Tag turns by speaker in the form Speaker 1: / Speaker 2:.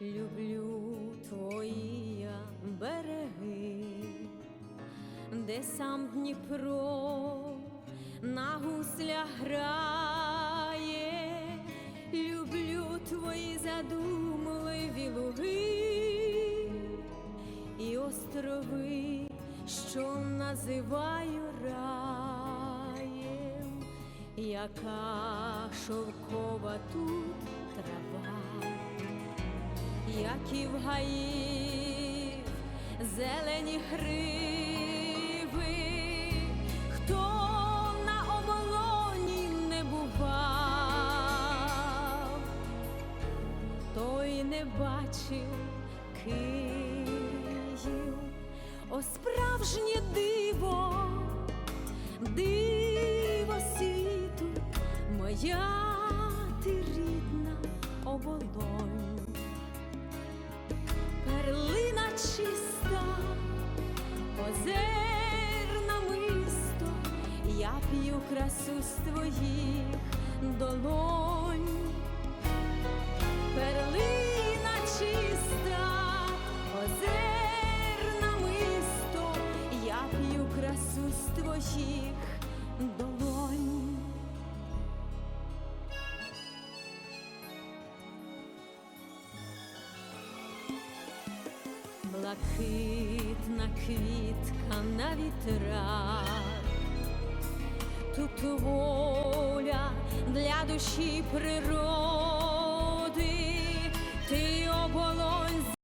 Speaker 1: люблю твої я береги, де сам Дніпро на гуслях грає, люблю твої задумливі луги і острови, що називаю раєм, яка шовкова тут трава як і в гаїв зелені гриви, хто на оболоні не бував, той не бачив Київ, о справжнє диво, диво озерна мисто, я п'ю красу з твоїх долонь, перлина чиста, озерна мисто, я п'ю красу з твоїх долонь. квітка на вітрах, тут воля для душі природи,